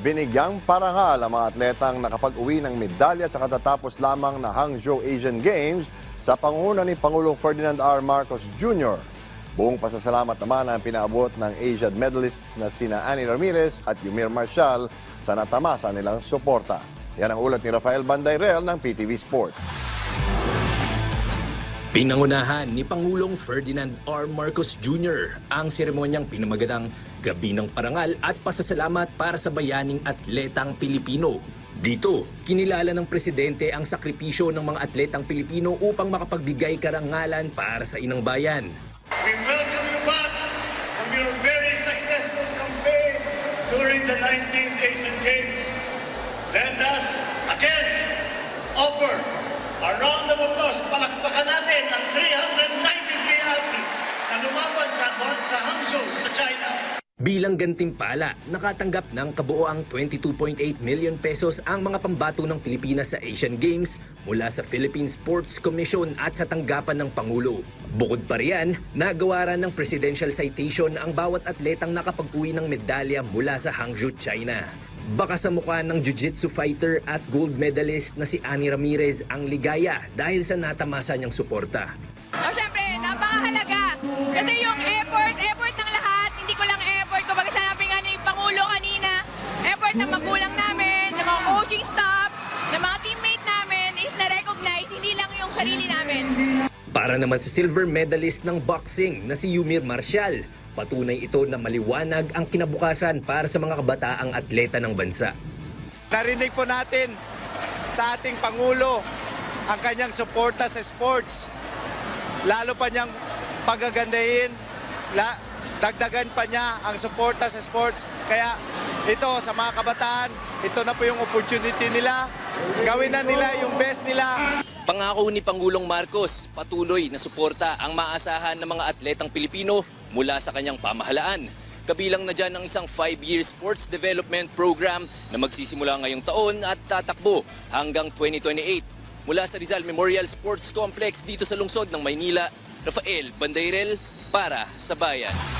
binigyang parangal ang mga atletang nakapag-uwi ng medalya sa katatapos lamang na Hangzhou Asian Games sa panguna ni Pangulong Ferdinand R. Marcos Jr. Buong pasasalamat naman ang pinaabot ng Asian medalists na sina Annie Ramirez at Yumir Marshall sa natamasa nilang suporta. Yan ang ulat ni Rafael Bandayrel ng PTV Sports. Pinangunahan ni Pangulong Ferdinand R. Marcos Jr. ang seremonyang pinamagatang Gabi ng Parangal at Pasasalamat para sa bayaning atletang Pilipino. Dito, kinilala ng presidente ang sakripisyo ng mga atletang Pilipino upang makapagbigay karangalan para sa inang bayan. We welcome you back from your very successful campaign during the 19th Asian Games. Let us again offer a round of applause. Palakpakan natin ang 393 athletes na lumaban sa, sa Hangzhou sa China. Bilang gantimpala, nakatanggap ng kabuoang 22.8 million pesos ang mga pambato ng Pilipinas sa Asian Games mula sa Philippine Sports Commission at sa tanggapan ng Pangulo. Bukod pa riyan, nagawa rin ng Presidential Citation ang bawat atletang nakapag-uwi ng medalya mula sa Hangzhou, China. Baka sa mukha ng jiu-jitsu fighter at gold medalist na si Annie Ramirez ang ligaya dahil sa natamasa niyang suporta. O syempre, napakahalaga. Kasi yung effort, effort ng lahat, hindi ko lang effort. Kung baga sanabi nga ni Pangulo kanina, effort ng magulang namin, ng mga coaching staff, ng mga teammate namin is na-recognize, hindi lang yung sarili namin. Para naman sa silver medalist ng boxing na si Yumir Marshall, patunay ito na maliwanag ang kinabukasan para sa mga kabataang atleta ng bansa. Narinig po natin sa ating Pangulo ang kanyang suporta sa sports. Lalo pa niyang pagagandahin, la, dagdagan pa niya ang suporta sa sports. Kaya ito sa mga kabataan, ito na po yung opportunity nila. Gawin na nila yung best nila. Pangako ni Pangulong Marcos, patuloy na suporta ang maasahan ng mga atletang Pilipino mula sa kanyang pamahalaan. Kabilang na dyan ang isang 5-year sports development program na magsisimula ngayong taon at tatakbo hanggang 2028. Mula sa Rizal Memorial Sports Complex dito sa lungsod ng Maynila, Rafael Bandairel para sa Bayan.